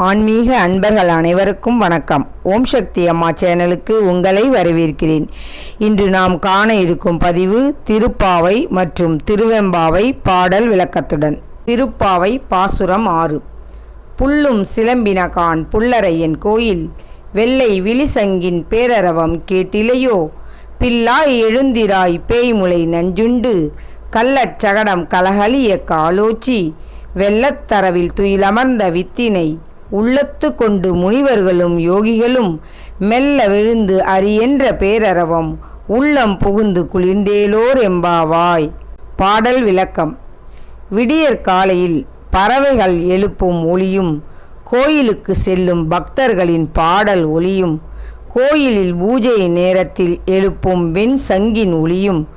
ஆன்மீக அன்பர்கள் அனைவருக்கும் வணக்கம். ஓம் சக்தி அம்மா சேனலுக்கு உங்களை வரவேற்கிறேன். இன்று நாம் காண இருக்கும் பதிவு திருப்பாவை மற்றும் திருவெம்பாவை பாடல் விளக்கத்துடன். திருப்பாவை பாசுரம் ஆறு. புல்லும் சிலம்பினகான் புல்லரையன் கோயில். வெள்ளை விழிசங்கின் பேரரவம் கேட்டிலையோ? பில்லாய் எழுந்திராய் பேய்முளை நஞ்சுண்டு. கள்ளச் சகடம் கலகலிய காலோச்சி. வெள்ளத்தரவில் துயிலமர்ந்த வித்தினை. உள்ளத்து கொண்டு முனிவர்களும் யோகிகளும் மெல்ல விழுந்து அரியென்ற பேரரவம் உள்ளம் புகுந்து குளிர்ந்தேலோர் எம்பாவாய். பாடல் விளக்கம். விடியற் காலையில் பறவைகள் எழுப்பும் ஒளியும் கோயிலுக்கு செல்லும் பக்தர்களின் பாடல் ஒளியும் கோயிலில் பூஜை நேரத்தில் எழுப்பும் வெண் சங்கின் ஒளியும்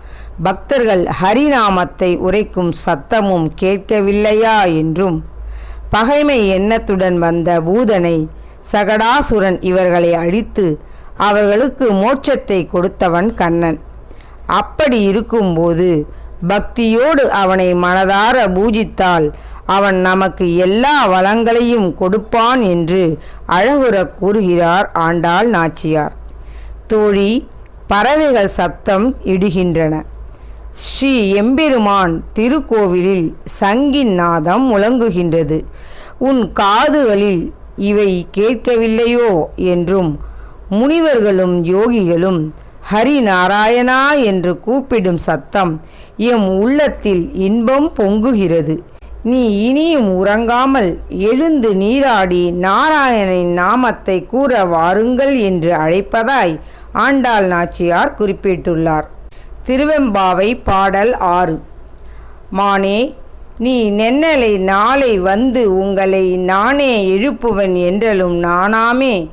பக்தர்கள் ஹரிநாமத்தை உரைக்கும் சத்தமும் கேட்கவில்லையா என்றும் பகைமை எண்ணத்துடன் வந்த பூதனை சகடாசுரன் இவர்களை அழித்து அவர்களுக்கு மோட்சத்தை கொடுத்தவன் கண்ணன். அப்படி இருக்கும்போது பக்தியோடு அவனை மனதார பூஜித்தால் அவன் நமக்கு எல்லா வளங்களையும் கொடுப்பான் என்று அழகுற கூறுகிறார் ஆண்டாள் நாச்சியார். தோழி பறவைகள் சப்தம் இடுகின்றன. ஸ்ரீ எம்பெருமான் திருக்கோவிலில் சங்கின் நாதம் முழங்குகின்றது. உன் காதுகளில் இவை கேட்கவில்லையோ? என்றும் முனிவர்களும் யோகிகளும் ஹரி நாராயணா என்று கூப்பிடும் சத்தம் எம் உள்ளத்தில் இன்பம் பொங்குகிறது. நீ இனியும் உறங்காமல் எழுந்து நீராடி நாராயணின் நாமத்தை கூற வாருங்கள் என்று அழைப்பதாய் ஆண்டாள் நாச்சியார் குறிப்பிட்டுள்ளார். திருவெம்பாவை பாடல் ஆறு. மானே நீ நென்னலை நாளை வந்து உங்களை நானே எழுப்புவன் என்றலும் நானாமே.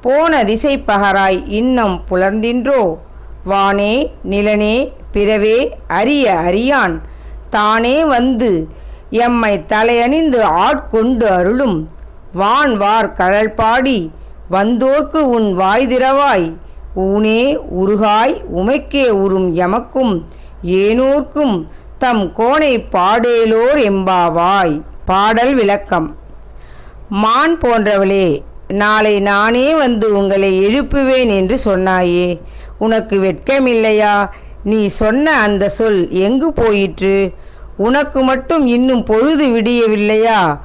போன திசை பகராய் இன்னம் புலர்ந்தின்றோ? வானே நிலனே பிறவே அரிய அறியான். தானே வந்து எம்மை தலையணிந்து ஆட்கொண்டு அருளும். வான் வார் கழல் பாடி வந்தோர்க்கு உன் வாய் திறவாய். ஊனே உருகாய் உமைக்கே உறும் எமக்கும் ஏனோர்க்கும் தம் கோணை பாடேலோர் எம்பாவாய். பாடல் விளக்கம். மான் போன்றவளே நாளை நானே வந்து உங்களை எழுப்புவேன் என்று சொன்னாயே உனக்கு வெட்கமில்லையா? நீ சொன்ன அந்த சொல் எங்கு போயிற்று? உனக்கு மட்டும் இன்னும் பொழுது விடியவில்லையா?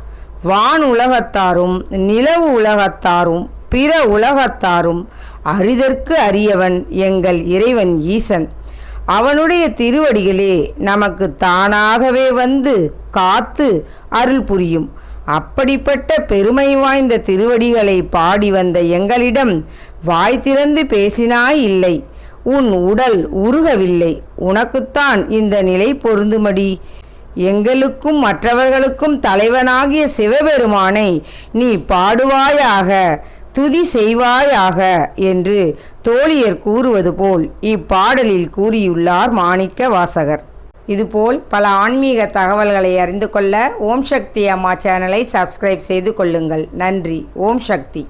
வான் உலகத்தாரும் நிலவு உலகத்தாரும் பிற உலகத்தாரும் அரிதற்கு அரியவன் எங்கள் இறைவன் ஈசன். அவனுடைய திருவடிகளே நமக்கு தானாகவே வந்து காத்து அருள் புரியும். அப்படிப்பட்ட பெருமை வாய்ந்த திருவடிகளை பாடி வந்த எங்களிடம் வாய் திறந்து பேசினாய் இல்லை. உன் உடல் உருகவில்லை. உனக்குத்தான் இந்த நிலை பொருந்துமடி. எங்களுக்கும் மற்றவர்களுக்கும் தலைவனாகிய சிவபெருமானை நீ பாடுவாயாக. துதி செய்வாயாக என்று தோழியர் கூறுவது போல் இப்பாடலில் கூறியுள்ளார் மாணிக்க வாசகர். இதுபோல் பல ஆன்மீக தகவல்களை அறிந்து கொள்ள ஓம் சக்தி அம்மா சேனலை சப்ஸ்கிரைப் செய்து கொள்ளுங்கள். நன்றி. ஓம் சக்தி.